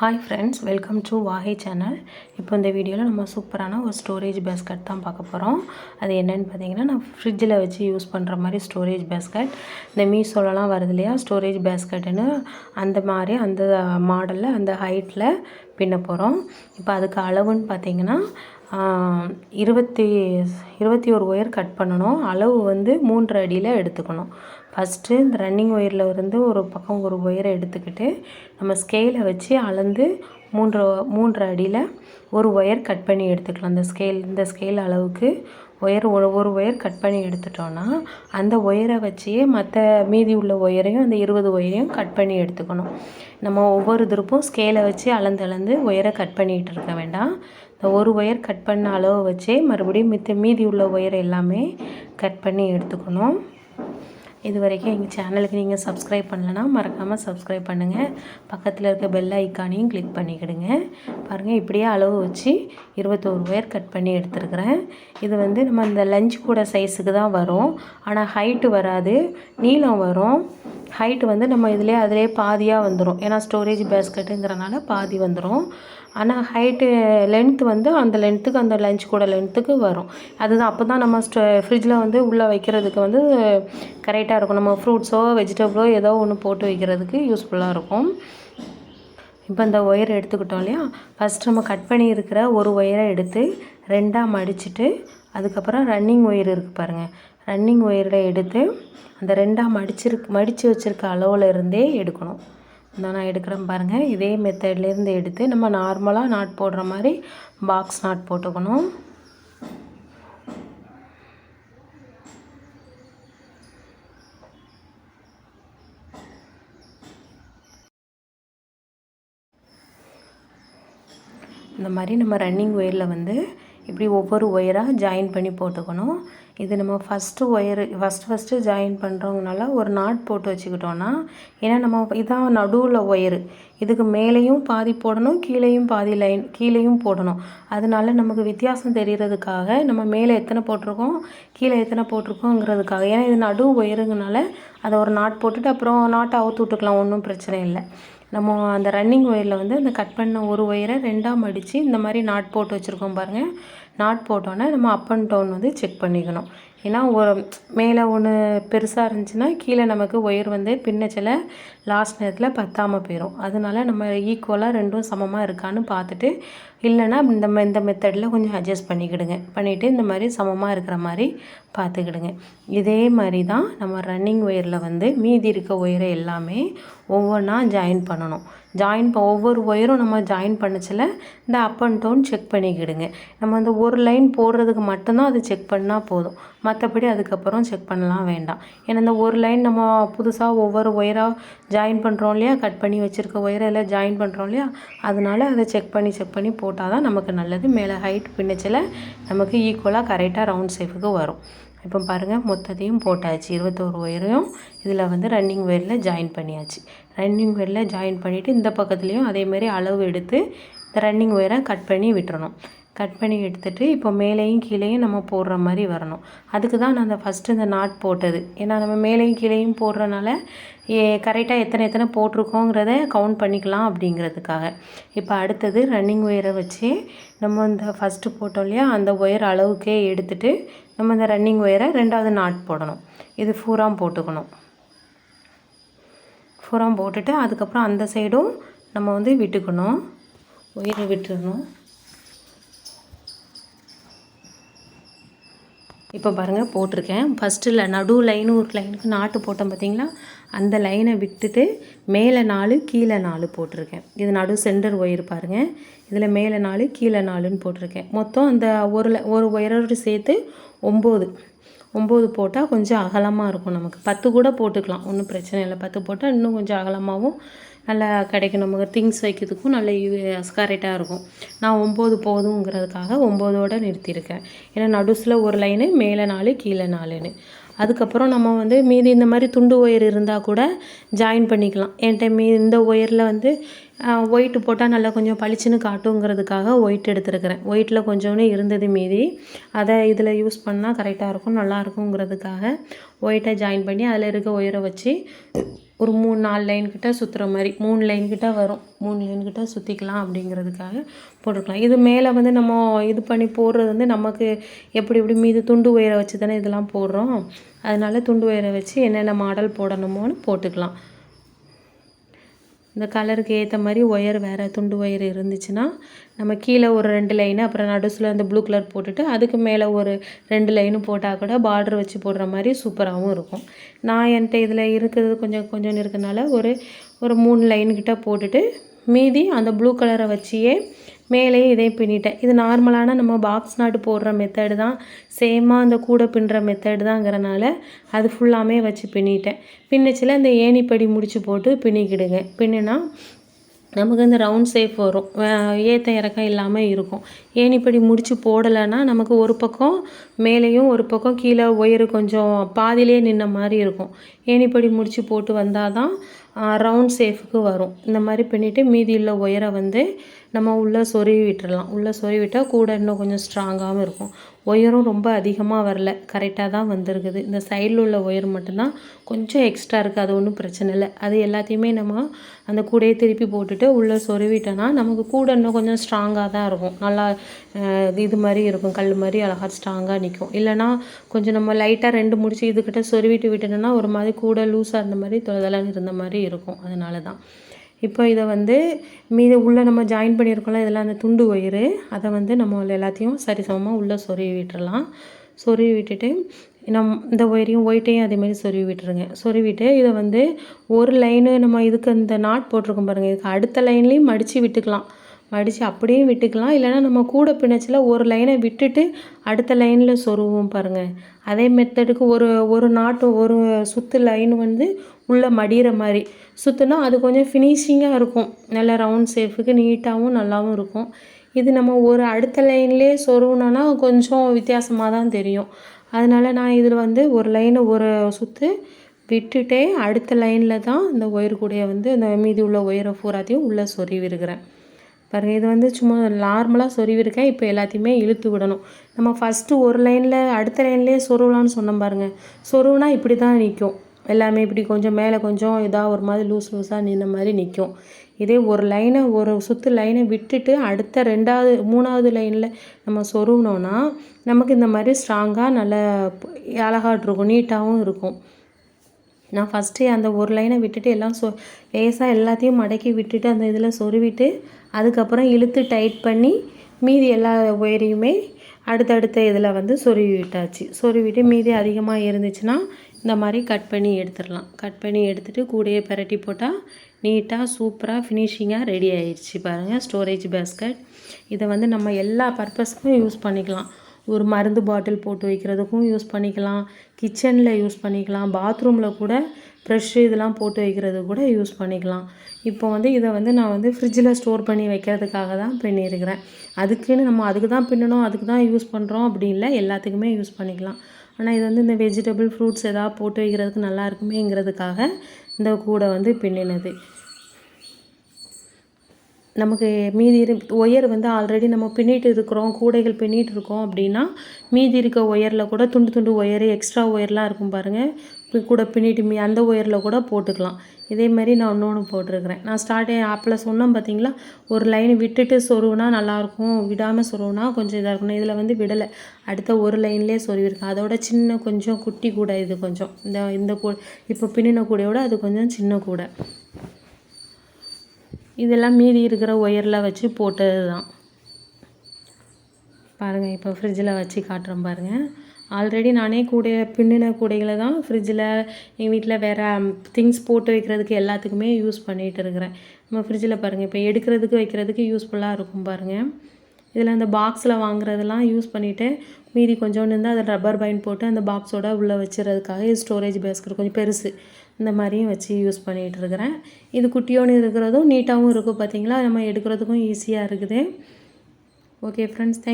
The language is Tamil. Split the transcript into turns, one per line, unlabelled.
ஹாய் ஃப்ரெண்ட்ஸ் வெல்கம் டு வாஹை சேனல் இப்போ இந்த வீடியோவில் நம்ம சூப்பரான ஒரு ஸ்டோரேஜ் பேஸ்கட் தான் பார்க்க போகிறோம் அது என்னென்னு பார்த்தீங்கன்னா நான் ஃப்ரிட்ஜில் வச்சு யூஸ் பண்ணுற மாதிரி ஸ்டோரேஜ் பேஸ்கட் இந்த மீசோலலாம் வருது இல்லையா? ஸ்டோரேஜ் பேஸ்கட்டுன்னு அந்த மாதிரி அந்த மாடலில் அந்த ஹைட்டில் பின்ன போகிறோம் இப்போ அதுக்கு அளவுன்னு பார்த்தீங்கன்னா இருபத்தி இருபத்தி ஒரு ஒயர் கட் பண்ணணும். அளவு வந்து மூன்று அடியில் எடுத்துக்கணும். ஃபஸ்ட்டு இந்த ரன்னிங் ஒயரில் இருந்து ஒரு பக்கம் ஒரு ஒயரை எடுத்துக்கிட்டு நம்ம ஸ்கேலை வச்சு அளந்து மூன்று மூன்று அடியில் ஒரு ஒயர் கட் பண்ணி எடுத்துக்கலாம். இந்த ஸ்கேல் இந்த ஸ்கேல் அளவுக்கு ஒயர் ஒரு ஒரு ஒயர் கட் பண்ணி எடுத்துட்டோன்னா அந்த ஒயரை வச்சே மற்ற மீதி உள்ள ஒயரையும் அந்த இருபது ஒயரையும் கட் பண்ணி எடுத்துக்கணும். நம்ம ஒவ்வொரு திருப்பும் ஸ்கேலை வச்சு அளந்து அளந்து ஒயரை கட் பண்ணிகிட்டு இருக்க வேண்டாம். இந்த ஒரு ஒயர் கட் பண்ண அளவை வச்சே மறுபடியும் மித்த மீதி உள்ள ஒயர் எல்லாமே கட் பண்ணி எடுத்துக்கணும். இது வரைக்கும் எங்கள் சேனலுக்கு நீங்கள் சப்ஸ்கிரைப் பண்ணலன்னா மறக்காமல் சப்ஸ்கிரைப் பண்ணுங்கள் பக்கத்தில் இருக்க பெல் ஐக்கானையும் கிளிக் பண்ணிக்கிடுங்க. பாருங்கள் இப்படியே அளவு வச்சு இருபத்தோரு ஒயர் கட் பண்ணி எடுத்துருக்குறேன். இது வந்து நம்ம இந்த லஞ்ச் கூட சைஸுக்கு தான் வரும். ஆனால் ஹைட்டு வராது. நீளம் வரும். ஹைட்டு வந்து நம்ம இதிலே அதிலே பாதியாக வந்துடும் ஏன்னா ஸ்டோரேஜ் பேஸ்கட்டுங்கிறனால பாதி வந்துடும் ஆனால் ஹைட்டு லென்த்து வந்து அந்த லென்த்துக்கு அந்த லஞ்ச் கூட லென்த்துக்கு வரும். அதுதான் அப்போ தான் நம்ம ஸ்ட ஃப்ரிட்ஜில் வந்து உள்ளே வைக்கிறதுக்கு வந்து கரெக்டாக இருக்கும். நம்ம ஃப்ரூட்ஸோ வெஜிடபிளோ ஏதோ ஒன்று போட்டு வைக்கிறதுக்கு யூஸ்ஃபுல்லாக இருக்கும். இப்போ இந்த ஒயர் எடுத்துக்கிட்டோம் இல்லையா? ஃபஸ்ட் நம்ம கட் பண்ணியிருக்கிற ஒரு ஒயரை எடுத்து ரெண்டாக மடிச்சுட்டு அதுக்கப்புறம் ரன்னிங் ஒயர் இருக்குது பாருங்கள் ரன்னிங் ஒயரில் எடுத்து அந்த ரெண்டாக மடிச்சிருக்கு மடித்து வச்சுருக்க அளவில் இருந்தே எடுக்கணும். தான் நான் எடுக்கிறேன் பாருங்கள் இதே மெத்தட்லேருந்து எடுத்து நம்ம நார்மலாக நாட் போடுற மாதிரி பாக்ஸ் நாட் போட்டுக்கணும். இந்த மாதிரி நம்ம ரன்னிங் ஒயரில் வந்து இப்படி ஒவ்வொரு ஒயராக ஜாயின் பண்ணி போட்டுக்கணும். இது நம்ம first wire first first join பண்ணுறவங்கனால ஒரு நாட் போட்டு வச்சுக்கிட்டோன்னா ஏன்னா நம்ம இதான் நடுவில் ஒயரு இதுக்கு மேலேயும் பாதி போடணும் கீழேயும் பாதி லைன் கீழேயும் போடணும். அதனால நமக்கு வித்தியாசம் தெரிகிறதுக்காக நம்ம மேலே எத்தனை போட்டிருக்கோம் கீழே எத்தனை போட்டிருக்கோங்கிறதுக்காக. ஏன்னா இது நடு ஒயருங்கனால அதை ஒரு நாட் போட்டுட்டு அப்புறம் நாட்டை அவுத்து விட்டுக்கலாம் ஒன்றும் பிரச்சனை இல்லை. நம்ம அந்த ரன்னிங் ஒயரில் வந்து அந்த கட் பண்ண ஒரு ஒயரை ரெண்டாக மடித்து இந்த மாதிரி நாட் போட்டு வச்சுருக்கோம் பாருங்கள் நாட் போட்டோன்னே நம்ம அப் அண்ட் டவுன் வந்து செக் பண்ணிக்கணும். ஏன்னா ஒரு மேலே ஒன்று பெருசாக இருந்துச்சுன்னா கீழே நமக்கு ஒயர் வந்து பின்னச்சில் லாஸ்ட் நேரத்தில் பத்தாமல் போயிடும் அதனால நம்ம ஈக்குவலாக ரெண்டும் சமமாக இருக்கான்னு பார்த்துட்டு இல்லைன்னா இந்த இந்த மெத்தடில் கொஞ்சம் அட்ஜஸ்ட் பண்ணிக்கிடுங்க. பண்ணிவிட்டு இந்த மாதிரி சமமாக இருக்கிற மாதிரி பார்த்துக்கிடுங்க. இதே மாதிரி தான் நம்ம ரன்னிங் ஒயரில் வந்து மீதி இருக்க ஒயரை எல்லாமே ஒவ்வொன்றா ஜாயின் பண்ணணும். ஜாயின் ஒவ்வொரு ஒயரும் நம்ம ஜாயின் பண்ணச்சில இந்த அப் அண்ட் டவுன் செக் பண்ணிக்கிடுங்க. நம்ம அந்த ஒரு லைன் போடுறதுக்கு மட்டும்தான் அது செக் பண்ணால் போதும். மற்றபடி அதுக்கப்புறம் செக் பண்ணலாம் வேண்டாம். ஏன்னா இந்த ஒரு லைன் நம்ம புதுசாக ஒவ்வொரு ஒயராக ஜாயின் பண்ணுறோம் இல்லையா? கட் பண்ணி வச்சுருக்க ஒயரை எல்லாம் ஜாயின் பண்ணுறோம் இல்லையா? அதனால அதை செக் பண்ணி செக் பண்ணி போட்டால் தான் நமக்கு நல்லது. மேலே ஹைட் பின்னச்சில் நமக்கு ஈக்குவலாக கரெக்டாக ரவுண்ட் ஷேப்புக்கு வரும். இப்போ பாருங்கள் மொத்தத்தையும் போட்டாச்சு. இருபத்தோரு ஒயரையும் இதில் வந்து ரன்னிங் ஒயரில் ஜாயின் பண்ணியாச்சு. ரன்னிங் ஒயரில் ஜாயின் பண்ணிவிட்டு இந்த பக்கத்துலேயும் அதேமாரி அளவு எடுத்து இந்த ரன்னிங் ஒயரை கட் பண்ணி விட்டுறணும். கட் பண்ணி எடுத்துகிட்டு இப்போ மேலேயும் கீழேயும் நம்ம போடுற மாதிரி வரணும். அதுக்கு தான் நான் அந்த ஃபஸ்ட்டு இந்த நாட் போட்டது. ஏன்னா நம்ம மேலேயும் கீழேயும் போடுறனால ஏ கரெக்டாக எத்தனை எத்தனை போட்டிருக்கோங்கிறத கவுண்ட் பண்ணிக்கலாம் அப்படிங்கிறதுக்காக. இப்போ அடுத்தது ரன்னிங் ஒயரை வச்சு நம்ம இந்த ஃபஸ்ட்டு போட்டோம் இல்லையா அந்த ஒயர் அளவுக்கே எடுத்துகிட்டு நம்ம இந்த ரன்னிங் ஒயரை ரெண்டாவது நாட் போடணும். இது ஃபூராம் போட்டுக்கணும். ஃபூராம் போட்டுட்டு அதுக்கப்புறம் அந்த சைடும் நம்ம வந்து விட்டுக்கணும். ஒயரை விட்டுடணும் இப்போ பாருங்கள் போட்டிருக்கேன். ஃபஸ்ட்டில் நடு லைனு ஒரு லைனுக்கு நாட்டு போட்டோம் பார்த்தீங்களா அந்த லைனை விட்டுட்டு மேலே நாலு கீழே நாலு போட்டிருக்கேன். இது நடு சென்டர் ஒயர் பாருங்கள் இதில் மேலே நாலு கீழே நாலுன்னு போட்டிருக்கேன். மொத்தம் அந்த ஒரு ஒரு ஒயரோடு சேர்த்து ஒம்பது. ஒம்பது போட்டால் கொஞ்சம் அகலமாக இருக்கும் நமக்கு. பத்து கூட போட்டுக்கலாம். ஒன்றும் பிரச்சனை இல்லை. பத்து போட்டால் இன்னும் கொஞ்சம் அகலமாகவும் நல்லா கிடைக்கும். நமக்கு திங்ஸ் வைக்கிறதுக்கும் நல்ல கரெக்டாக இருக்கும். நான் ஒம்பது போதுங்கிறதுக்காக ஒம்போதோடு நிறுத்தியிருக்கேன். ஏன்னா நடுஸில் ஒரு லைனு மேலே நாலு கீழே நாலுன்னு. அதுக்கப்புறம் நம்ம வந்து மீதி இந்த மாதிரி துண்டு ஒயர் இருந்தால் கூட ஜாயின் பண்ணிக்கலாம். என்கிட்ட மீ இந்த ஒயரில் வந்து ஒயிட்டு போட்டால் நல்லா கொஞ்சம் பளிச்சுன்னு காட்டுங்கிறதுக்காக ஒயிட் எடுத்துருக்கிறேன். ஒயிட்டில் கொஞ்சோன்னு இருந்தது மீதி. அதை இதில் யூஸ் பண்ணால் கரெக்டாக இருக்கும் நல்லா இருக்குங்கிறதுக்காக ஒயிட்டை ஜாயின் பண்ணி அதில் இருக்க ஒயரை வச்சு ஒரு மூணு நாலு லைன் கிட்ட சுற்றுற மாதிரி மூணு லைன் கிட்ட வரும். மூணு லைன் கிட்ட சுற்றிக்கலாம் அப்படிங்கிறதுக்காக போட்டுக்கலாம். இது மேலே வந்து நம்ம இது பண்ணி போடுறது வந்து நமக்கு எப்படி எப்படி மீது துண்டு உயர வச்சு தானே இதெல்லாம் போடுறோம். அதனால துண்டு உயர வச்சு என்னென்ன மாடல் போடணுமோன்னு போட்டுக்கலாம். இந்த கலருக்கு ஏற்ற மாதிரி ஒயர் வேறு துண்டு ஒயர் இருந்துச்சுன்னா நம்ம கீழே ஒரு ரெண்டு லைனு அப்புறம் நடுசில் அந்த ப்ளூ கலர் போட்டுட்டு அதுக்கு மேலே ஒரு ரெண்டு லைனு போட்டால் கூட பார்டர் வச்சு போடுற மாதிரி சூப்பராகவும் இருக்கும். நான் என்கிட்ட இதில் இருக்கிறது கொஞ்சம் கொஞ்சம் இருக்கிறதுனால ஒரு ஒரு மூணு லைன் கிட்ட போட்டுட்டு மீதி அந்த ப்ளூ கலரை வச்சியே மேலேயும் இதையும் பின்னிட்டேன். இது நார்மலான நம்ம பாக்ஸ் நாட்டு போடுற மெத்தடு தான். சேமாக அந்த கூடை பின்னுற மெத்தடு தாங்கிறனால அது ஃபுல்லாமே வச்சு பின்னிட்டேன். பின்னச்சில் இந்த ஏணிப்படி முடிச்சு போட்டு பின்னிக்கிடுங்க. பின்னினா நமக்கு இந்த ரவுண்ட் சேஃப் வரும். ஏற்ற இறக்கம் இல்லாமல் இருக்கும். ஏணிப்படி முடித்து போடலைன்னா நமக்கு ஒரு பக்கம் மேலேயும் ஒரு பக்கம் கீழே ஒயரு கொஞ்சம் பாதிலே நின்ன மாதிரி இருக்கும். ஏணிப்படி முடித்து போட்டு வந்தால் தான் ரவுண்ட் ஷேஃபுக்கு வரும். இந்த மாதிரி பண்ணிவிட்டு மீதி உள்ள ஒயரை வந்து நம்ம உள்ளே சொருவி விட்டுறலாம். உள்ளே சொருவி விட்டால் கூட இன்னும் கொஞ்சம் ஸ்ட்ராங்காகவும் இருக்கும். ஒயரும் ரொம்ப அதிகமாக வரல. கரெக்டாக தான் வந்திருக்குது. இந்த சைடில் உள்ள ஒயர் மட்டும்தான் கொஞ்சம் எக்ஸ்ட்ரா இருக்குது அது ஒன்றும் பிரச்சனை இல்லை. அது எல்லாத்தையுமே நம்ம அந்த கூடையை திருப்பி போட்டுட்டு உள்ளே சொருவிட்டோன்னா நமக்கு கூட இன்னும் கொஞ்சம் ஸ்ட்ராங்காக தான் இருக்கும். நல்லா இது மாதிரி இருக்கும். கல் மாதிரி அழகாக ஸ்ட்ராங்காக நிற்கும் இல்லைனா கொஞ்சம் நம்ம லைட்டாக ரெண்டு முடிச்சு இதுக்கிட்ட சொருவிட்டு விட்டுட்டோன்னா ஒரு மாதிரி கூட லூஸாக இருந்த மாதிரி தொலைதலான்னு இருந்த மாதிரி இருக்கும். அதனால தான் இப்போ இதை வந்து மீது உள்ளே நம்ம ஜாயின் பண்ணியிருக்கோம்ல இதெல்லாம் அந்த துண்டு ஒயரு அதை வந்து நம்ம எல்லாத்தையும் சரிசமமாக உள்ளே சொருவி விட்டுறலாம். சொருவி விட்டுட்டு நம் இந்த ஒயரையும் ஒயிட்டையும் அதேமாதிரி சொருவி விட்டுருங்க. சொருவிட்டு இதை வந்து ஒரு லைனு நம்ம இதுக்கு இந்த நாட் போட்டிருக்கோம் பாருங்கள் இதுக்கு அடுத்த லைன்லேயும் மடித்து விட்டுக்கலாம். மடித்து அப்படியும் விட்டுக்கலாம். இல்லைனா நம்ம கூட பிணைச்சில் ஒரு லைனை விட்டுட்டு அடுத்த லைனில் சொருவோம் பாருங்கள் அதே மெத்தடுக்கு ஒரு ஒரு நாட்டு ஒரு சுற்று லைன் வந்து உள்ளே மடிகிற மாதிரி. சுற்றுனா அது கொஞ்சம் ஃபினிஷிங்காக இருக்கும். நல்ல ரவுண்ட் ஷேஃபுக்கு நீட்டாகவும் நல்லாவும் இருக்கும். இது நம்ம ஒரு அடுத்த லைன்லேயே சொருவினோன்னா கொஞ்சம் வித்தியாசமாக தான் தெரியும். அதனால் நான் இதில் வந்து ஒரு லைனை ஒரு சுற்று விட்டுட்டே அடுத்த லைனில் தான் இந்த ஒயர் கூடையை வந்து இந்த மீதி உள்ள ஒயரை பூராத்தையும் உள்ளே சொருவிருக்கிறேன். பாருங்கள் இது வந்து சும்மா நார்மலாக சொருவிருக்கேன். இப்போ எல்லாத்தையுமே இழுத்து விடணும். நம்ம ஃபஸ்ட்டு ஒரு லைனில் அடுத்த லைன்லேயே சொருவலான்னு சொன்னோம் பாருங்கள் சொருவுனா இப்படி தான் நிற்கும் எல்லாமே இப்படி கொஞ்சம் மேலே கொஞ்சம் இதாக ஒரு மாதிரி லூஸ் லூஸாக நின்ன மாதிரி நிற்கும். இதே ஒரு லைனை ஒரு சுற்று லைனை விட்டுட்டு அடுத்த ரெண்டாவது மூணாவது லைனில் நம்ம சொருவினோன்னா நமக்கு இந்த மாதிரி ஸ்ட்ராங்காக நல்ல அழகாட்ருக்கும் நீட்டாகவும் இருக்கும். நான் ஃபஸ்ட்டு அந்த ஒரு லைனை விட்டுட்டு எல்லாம் சொ லேசாக எல்லாத்தையும் மடக்கி விட்டுட்டு அந்த இதில் சொருவிட்டு அதுக்கப்புறம் இழுத்து டைட் பண்ணி மீதி எல்லா ஒயரையுமே அடுத்தடுத்த இதில் வந்து சொருவி விட்டாச்சு. சொருவிட்டு மீதி அதிகமாக இருந்துச்சுன்னா இந்த மாதிரி கட் பண்ணி எடுத்துடலாம். கட் பண்ணி எடுத்துகிட்டு கூடையே பரட்டி போட்டால் நீட்டாக சூப்பராக ஃபினிஷிங்காக ரெடி ஆயிடுச்சு பாருங்கள் ஸ்டோரேஜ் பேஸ்கட் இதை வந்து நம்ம எல்லா பர்பஸ்க்கும் யூஸ் பண்ணிக்கலாம். ஒரு மருந்து பாட்டில் போட்டு வைக்கிறதுக்கும் யூஸ் பண்ணிக்கலாம். கிச்சனில் யூஸ் பண்ணிக்கலாம். பாத்ரூமில் கூட ப்ரெஷ்ஷு இதெல்லாம் போட்டு வைக்கிறது கூட யூஸ் பண்ணிக்கலாம். இப்போ வந்து இதை வந்து நான் வந்து ஃப்ரிட்ஜில் ஸ்டோர் பண்ணி வைக்கிறதுக்காக தான் பின்னிருக்கிறேன் அதுக்குன்னு நம்ம அதுக்கு தான் பின்னணும் அதுக்கு தான் யூஸ் பண்ணுறோம் அப்படி இல்லை எல்லாத்துக்குமே யூஸ் பண்ணிக்கலாம். ஆனால் இது வந்து இந்த வெஜிடபிள் ஃப்ரூட்ஸ் எதாவது போட்டு வைக்கிறதுக்கு நல்லா இருக்குமேங்கிறதுக்காக இந்த கூடை வந்து பின்னினது. நமக்கு மீதி இரு ஒயர் வந்து ஆல்ரெடி நம்ம பின்னிட்டு இருக்கிறோம் கூடைகள் பின்னிட்டு இருக்கோம் அப்படின்னா மீதி இருக்க ஒயரில் கூட துண்டு துண்டு ஒயரு எக்ஸ்ட்ரா ஒயர்லாம் இருக்கும் பாருங்கள் கூட பின்னிட்டு மீ அந்த ஒயரில் கூட போட்டுக்கலாம். இதே மாதிரி நான் இன்னொன்று போட்டிருக்கிறேன். நான் ஸ்டார்டிங் ஆப்பில் சொன்னேன் பார்த்தீங்களா ஒரு லைன் விட்டுட்டு சொருவுனா நல்லாயிருக்கும். விடாமல் சொருவுனா கொஞ்சம் இதாக இருக்கணும். இதில் வந்து விடலை. அடுத்த ஒரு லைன்லேயே சொருவிருக்கேன். அதோட சின்ன கொஞ்சம் குட்டி கூடை இது கொஞ்சம். இந்த இந்த கூ இப்போ பின்னின கூடையோட அது கொஞ்சம் சின்ன கூடை. இதெல்லாம் மீதி இருக்கிற ஒயரில் வச்சு போட்டது தான் பாருங்கள் இப்போ ஃப்ரிட்ஜில் வச்சு காட்டுறேன் பாருங்கள் ஆல்ரெடி நானே கூடைய பின்னின கூடைகளை தான் ஃப்ரிட்ஜில் எங்கள் வீட்டில் வேறு திங்ஸ் போட்டு வைக்கிறதுக்கு எல்லாத்துக்குமே யூஸ் பண்ணிகிட்டு இருக்கிறேன். நம்ம ஃப்ரிட்ஜில் பாருங்கள் இப்போ எடுக்கிறதுக்கு வைக்கிறதுக்கு யூஸ்ஃபுல்லாக இருக்கும் பாருங்கள் இதில் அந்த பாக்ஸில் வாங்குறதெல்லாம் யூஸ் பண்ணிவிட்டு மீதி கொஞ்சோண்டு இருந்தால் அதை ரப்பர் பைண்ட் போட்டு அந்த பாக்ஸோட உள்ளே வச்சுறதுக்காக ஸ்டோரேஜ் பேஸ்கட் கொஞ்சம் பெருசு. இந்த மாதிரியும் வச்சு யூஸ் பண்ணிகிட்டு இருக்கிறேன் இது குட்டியோன்னு இருக்கிறதும் நீட்டாகவும் இருக்கும் பார்த்தீங்களா நம்ம எடுக்கிறதுக்கும் ஈஸியாக இருக்குது. Okay friends thank